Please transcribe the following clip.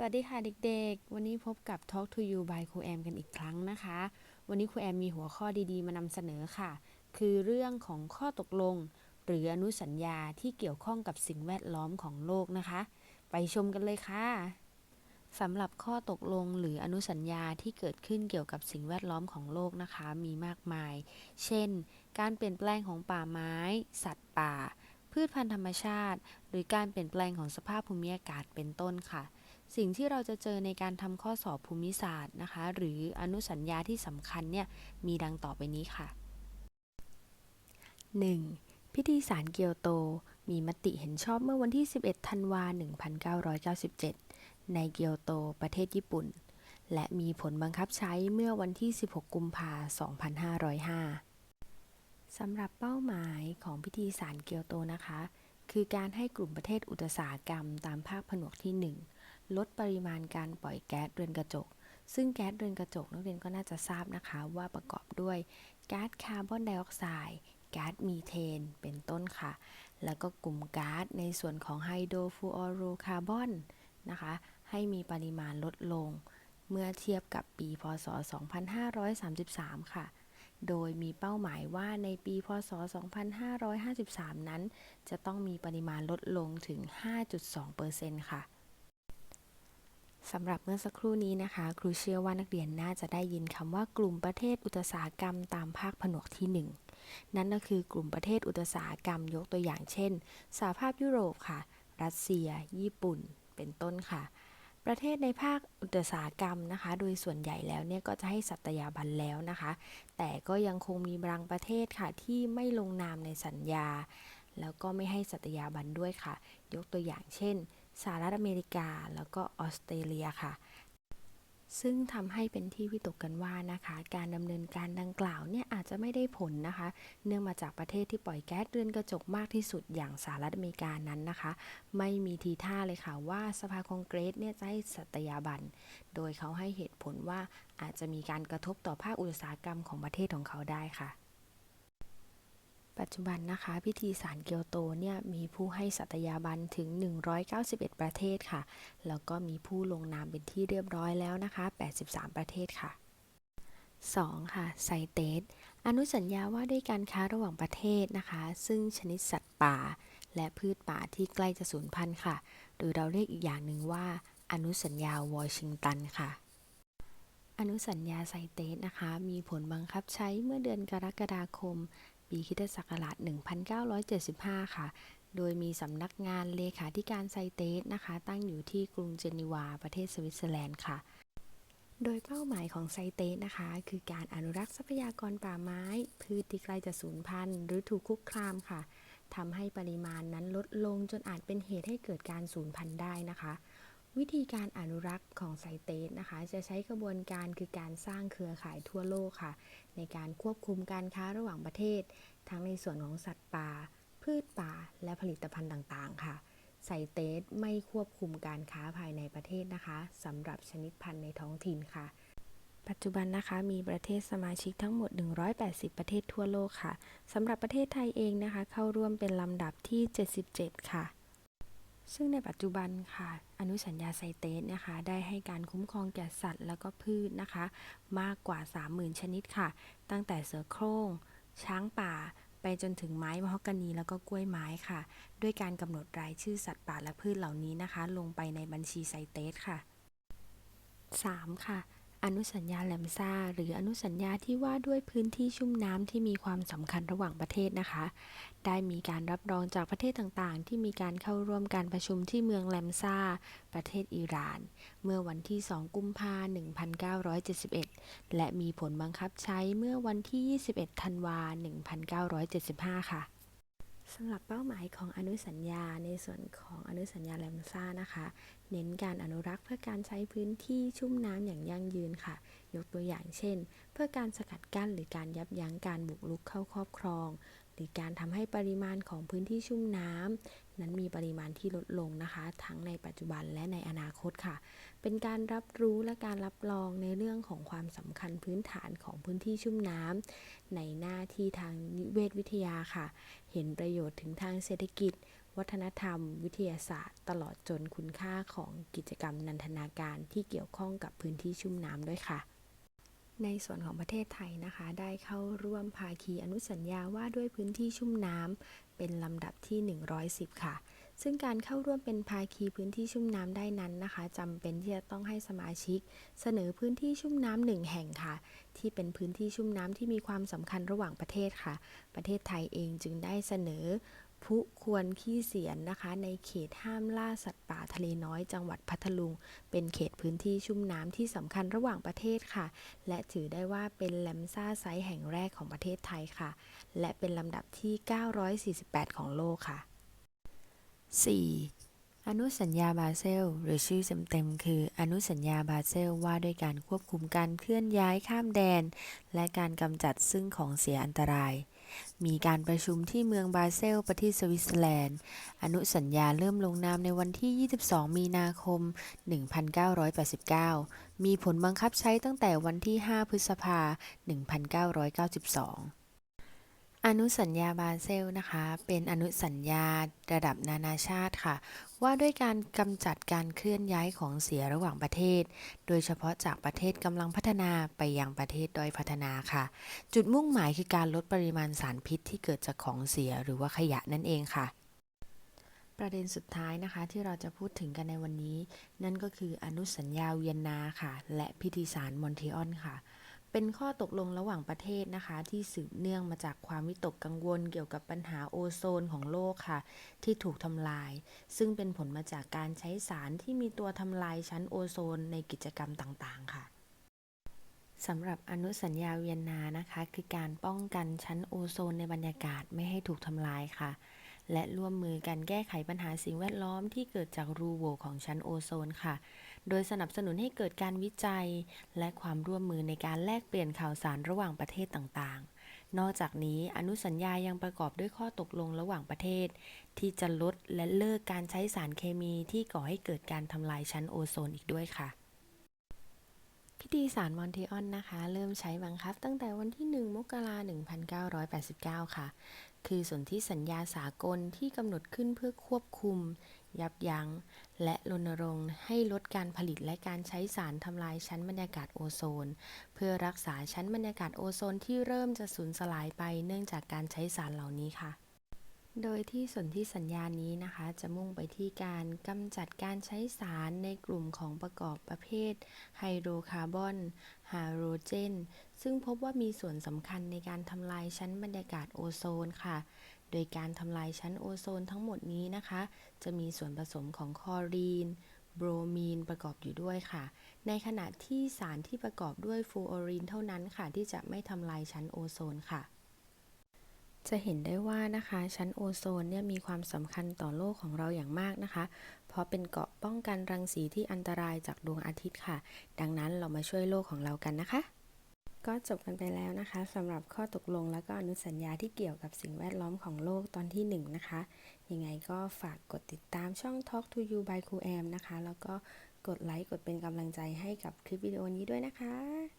สวัสดีค่ะเด็กๆ วันนี้พบกับ Talk to You by ครูแอมกันอีกครั้งนะคะ วันนี้ครูแอมมีหัวข้อดีๆ มานำเสนอค่ะ คือเรื่องของข้อตกลง หรืออนุสัญญาที่เกี่ยวข้องกับสิ่งแวดล้อมของโลกนะคะ ไปชมกันเลยค่ะสำหรับข้อตกลงหรืออนุสัญญาที่เกิดขึ้นเกี่ยวกับสิ่งแวดล้อมของโลกนะคะ มีมากมาย เช่น การเปลี่ยนแปลงของป่าไม้ สัตว์ป่า พืชพันธุ์ธรรมชาติ หรือการเปลี่ยนแปลงของสภาพภูมิอากาศเป็นต้นค่ะ สิ่งที่เราจะเจอในการทำข้อสอบภูมิศาสตร์นะคะ หรืออนุสัญญาที่สำคัญเนี่ยมีดังต่อไปนี้ค่ะ 1. พิธีสารเกียวโต มีมติเห็นชอบเมื่อวันที่ 11 ธันวา 1997 ในเกียวโต ประเทศญี่ปุ่น และมีผลบังคับใช้เมื่อวันที่ 16 กุมภาพันธ์2505 สำหรับเป้าหมายของพิธีสารเกียวโตนะคะ คือการให้กลุ่มประเทศอุตสาหกรรมตามภาคผนวกที่ 1 ลดปริมาณการปล่อยแก๊สเรือนกระจก ซึ่งแก๊สเรือนกระจกนักเรียนก็น่าจะทราบนะคะว่าประกอบด้วยก๊าซคาร์บอนไดออกไซด์ก๊าซมีเทน เป็นต้นค่ะ แล้วก็กลุ่มก๊าซในส่วนของไฮโดรฟลูออโรคาร์บอนนะคะ ให้มีปริมาณลดลง เมื่อเทียบกับปี พศ 2533 ค่ะ โดยมีเป้าหมายว่าในปี พศ 2553 นั้น จะต้องมีปริมาณลดลงถึง 5.2%ค่ะ สำหรับเมื่อสักครู่นี้นะคะ ครูเชื่อว่านักเรียนน่าจะได้ยินคำว่ากลุ่มประเทศอุตสาหกรรมตามภาคผนวกที่ 1 นั่นก็คือกลุ่มประเทศอุตสาหกรรมยกตัวอย่างเช่น สหภาพยุโรปค่ะ รัสเซีย ญี่ปุ่น เป็นต้นค่ะ ประเทศในภาคอุตสาหกรรมนะคะ โดยส่วนใหญ่แล้วเนี่ยก็จะให้สัตยาบันแล้วนะคะ แต่ก็ยังคงมีบางประเทศค่ะที่ไม่ลงนามในสัญญา แล้วก็ไม่ให้สัตยาบันด้วยค่ะ ยกตัวอย่างเช่น สหรัฐอเมริกา แล้วก็ออสเตรเลียค่ะ ซึ่งทำให้เป็นที่วิตกกันว่านะคะ การดำเนินการดังกล่าวเนี่ยอาจจะไม่ได้ผลนะคะ เนื่องมาจากประเทศที่ปล่อยแก๊สเรือนกระจกมากที่สุดอย่างสหรัฐอเมริกานั้นนะคะ ไม่มีทีท่าเลยค่ะว่าสภาคองเกรสเนี่ยจะให้สัตยาบัน โดยเขาให้เหตุผลว่าอาจจะมีการกระทบต่อภาคอุตสาหกรรมของประเทศของเขาได้ค่ะ ปัจจุบันนะคะ พิธีสารเกียวโตเนี่ยมีผู้ให้สัตยาบันถึง 191 ประเทศค่ะ แล้วก็มีผู้ลงนามเป็นที่เรียบร้อยแล้วนะคะ 83 ประเทศค่ะ 2. ค่ะไซเตสอนุสัญญาว่าด้วยการค้าระหว่างประเทศนะคะ ซึ่งชนิดสัตว์ป่า และพืชป่าที่ใกล้จะสูญพันธุ์ค่ะ หรือเราเรียกอีกอย่างหนึ่งว่า อนุสัญญาวอชิงตันค่ะอนุสัญญาไซเตสนะคะ มีผลบังคับใช้เมื่อเดือนกรกฎาคม ปีคริสตศักราช 1975 ค่ะ โดยมีสำนักงานเลขาธิการไซเตสนะคะ ตั้งอยู่ที่กรุงเจนีวา ประเทศสวิตเซอร์แลนด์ค่ะ โดยเป้าหมายของไซเตสนะคะ คือการอนุรักษ์ทรัพยากรป่าไม้ พืชที่ใกล้จะสูญพันธุ์หรือถูกคุกคามค่ะทำให้ปริมาณนั้นลดลงจนอาจเป็นเหตุให้เกิดการสูญพันธุ์ได้นะคะ วิธีการอนุรักษ์ของไซเตสนะคะ จะใช้กระบวนการคือการสร้างเครือข่ายทั่วโลกค่ะ ในการควบคุมการค้าระหว่างประเทศ ทั้งในส่วนของสัตว์ป่า พืชป่า และผลิตภัณฑ์ต่างๆ ค่ะไซเตสไม่ควบคุมการค้าภายในประเทศนะคะสำหรับชนิดพันธุ์ในท้องถิ่นค่ะ ปัจจุบันนะคะมีประเทศสมาชิกทั้งหมด 180 ประเทศทั่วโลกค่ะสำหรับประเทศไทยเองนะคะ เข้าร่วมเป็นลำดับที่ 77 ค่ะ ซึ่งในปัจจุบันค่ะ อนุสัญญาไซเตสนะคะได้ให้การคุ้มครองแก่สัตว์ แล้วก็พืชนะคะ มากกว่า 30,000 ชนิดค่ะ ตั้งแต่เสือโคร่ง ช้างป่า ไปจนถึงไม้มะฮอกกานีแล้วก็กล้วยไม้ค่ะ ด้วยการกำหนดรายชื่อสัตว์ป่าและพืชเหล่านี้นะคะ ลงไปในบัญชีไซเตสค่ะ 3. ค่ะ อนุสัญญาแลมซาหรืออนุสัญญาที่ว่าด้วยพื้นที่ชุ่มน้ำที่มีความสำคัญระหว่างประเทศนะคะ ได้มีการรับรองจากประเทศต่างๆ ที่มีการเข้าร่วมการประชุมที่เมืองแลมซาประเทศอิหร่าน เมื่อวันที่ 2 กุมภาพันธ์1971 และมีผลบังคับใช้เมื่อวันที่ 21 ธันวาคม1975 ค่ะ สำหรับเป้าหมายของอนุสัญญาในส่วนของอนุสัญญาแรมซ่านะคะ เน้นการอนุรักษ์เพื่อการใช้พื้นที่ชุ่มน้ำอย่างยั่งยืนค่ะ ยกตัวอย่างเช่น เพื่อการสกัดกั้นหรือการยับยั้งการบุกรุกเข้าครอบครอง หรือการทำให้ปริมาณของพื้นที่ชุ่มน้ำนั้นมีปริมาณที่ลดลงนะคะ ทั้งในปัจจุบันและในอนาคตค่ะ เป็นการรับรู้และการรับรองในเรื่องของความสำคัญพื้นฐานของพื้นที่ชุ่มน้ำในหน้าที่ทางนิเวศวิทยาค่ะ เห็นประโยชน์ถึงทางเศรษฐกิจววัฒนธรรม วิทยาศาสตร์ ตลอดจนคุณค่าของกิจกรรมนันทนาการที่เกี่ยวข้องกับพื้นที่ชุ่มน้ำด้วยค่ะ ในส่วนของประเทศไทยนะคะ ได้เข้าร่วมภาคีอนุสัญญาว่าด้วยพื้นที่ชุ่มน้ำเป็นลำดับที่ 110 ค่ะ ซึ่งการเข้าร่วมเป็นภาคีพื้นที่ชุ่มน้ำได้นั้นนะคะจำเป็นที่จะต้องให้สมาชิก เสนอพื้นที่ชุ่มน้ำหนึ่งแห่งค่ะ ที่เป็นพื้นที่ชุ่มน้ำที่มีความสำคัญระหว่างประเทศค่ะ ประเทศไทยเองจึงได้เสนอ พุควรขี้เสียนนะคะ ในเขตห้ามล่าสัตว์ป่าทะเลน้อยจังหวัดพัทลุง เป็นเขตพื้นที่ชุ่มน้ำที่สำคัญระหว่างประเทศค่ะ และถือได้ว่าเป็นแลมซ่าไซต์แห่งแรกของประเทศไทยค่ะ และเป็นลำดับที่ 948 ของโลกค่ะ 4. อนุสัญญาบาเซล หรือชื่อเต็มๆคือ อนุสัญญาบาเซลว่าด้วยการควบคุมการเคลื่อนย้ายข้ามแดน และการกำจัดซึ่งของเสียอันตราย มีการประชุมที่เมืองบาเซลประเทศสวิตเซอร์แลนด์ อนุสัญญาเริ่มลงนามในวันที่ 22 มีนาคม 1989 มีผลบังคับใช้ตั้งแต่วันที่ 5 พฤษภา 1992 อนุสัญญาบาเซลนะคะ เป็นอนุสัญญาระดับนานาชาติค่ะ ว่าด้วยการกำจัดการเคลื่อนย้ายของเสียระหว่างประเทศ โดยเฉพาะจากประเทศกำลังพัฒนาไปยังประเทศด้อยพัฒนาค่ะ จุดมุ่งหมายคือการลดปริมาณสารพิษที่เกิดจากของเสียหรือว่าขยะนั่นเองค่ะ ประเด็นสุดท้ายนะคะที่เราจะพูดถึงกันในวันนี้ นั่นก็คืออนุสัญญาเวียนนาค่ะ และพิธีสารมอนทรีออนค่ะ เป็นข้อตกลงระหว่างประเทศนะคะ ที่สืบเนื่องมาจากความวิตกกังวลเกี่ยวกับปัญหาโอโซนของโลกค่ะ ที่ถูกทำลาย ซึ่งเป็นผลมาจากการใช้สารที่มีตัวทำลายชั้นโอโซนในกิจกรรมต่างๆ ค่ะสำหรับอนุสัญญาเวียนนานะคะ คือการป้องกันชั้นโอโซนในบรรยากาศไม่ให้ถูกทำลายค่ะ และร่วมมือกันแก้ไขปัญหาสิ่งแวดล้อมที่เกิดจากรูโหว่ของชั้นโอโซนค่ะ โดยสนับสนุนให้เกิดการวิจัย และความร่วมมือในการแลกเปลี่ยนข่าวสารระหว่างประเทศต่างๆ นอกจากนี้อนุสัญญายังประกอบด้วยข้อตกลงระหว่างประเทศ ที่จะลดและเลิกการใช้สารเคมีที่ก่อให้เกิดการทำลายชั้นโอโซนอีกด้วยค่ะพิธีสารมอนทรีออนนะคะ เริ่มใช้บังคับตั้งแต่วันที่ 1 มกราคม 1989 ค่ะ คือสนธิสัญญาสากลที่กำหนดขึ้นเพื่อควบคุม ยับยั้ง และรณรงค์ให้ลดการผลิตและการใช้สารทำลายชั้นบรรยากาศโอโซน เพื่อรักษาชั้นบรรยากาศโอโซนที่เริ่มจะสูญสลายไปเนื่องจากการใช้สารเหล่านี้ค่ะ โดยที่สนธิสัญญานี้นะคะ จะมุ่งไปที่การกำจัดการใช้สารในกลุ่มของประกอบประเภท ไฮโดรคาร์บอนไฮโดรเจน ซึ่งพบว่ามีส่วนสำคัญในการทำลายชั้นบรรยากาศโอโซนค่ะ โดยการทำลายชั้นโอโซนทั้งหมดนี้นะคะ จะมีส่วนผสมของคลอรีน โบรมีนประกอบอยู่ด้วยค่ะ ในขณะที่สารที่ประกอบด้วยฟลูออรีนเท่านั้นค่ะ ที่จะไม่ทำลายชั้นโอโซนค่ะ จะเห็นได้ว่านะคะ ชั้นโอโซนเนี่ยมีความสำคัญต่อโลกของเราอย่างมากนะคะ เพราะเป็นเกราะป้องกันรังสีที่อันตรายจากดวงอาทิตย์ค่ะ ดังนั้นเรามาช่วยโลกของเรากันนะคะ ก็จบกันไปแล้วนะคะสำหรับข้อตกลงและก็อนุสัญญาที่เกี่ยวกับสิ่งแวดล้อมของโลกตอนที่ 1 นะคะ ยังไงก็ฝากกดติดตามช่อง Talk to You by ครูแอมนะคะ แล้วก็กดไลค์กดเป็นกำลังใจให้กับคลิปวิดีโอนี้ด้วยนะคะ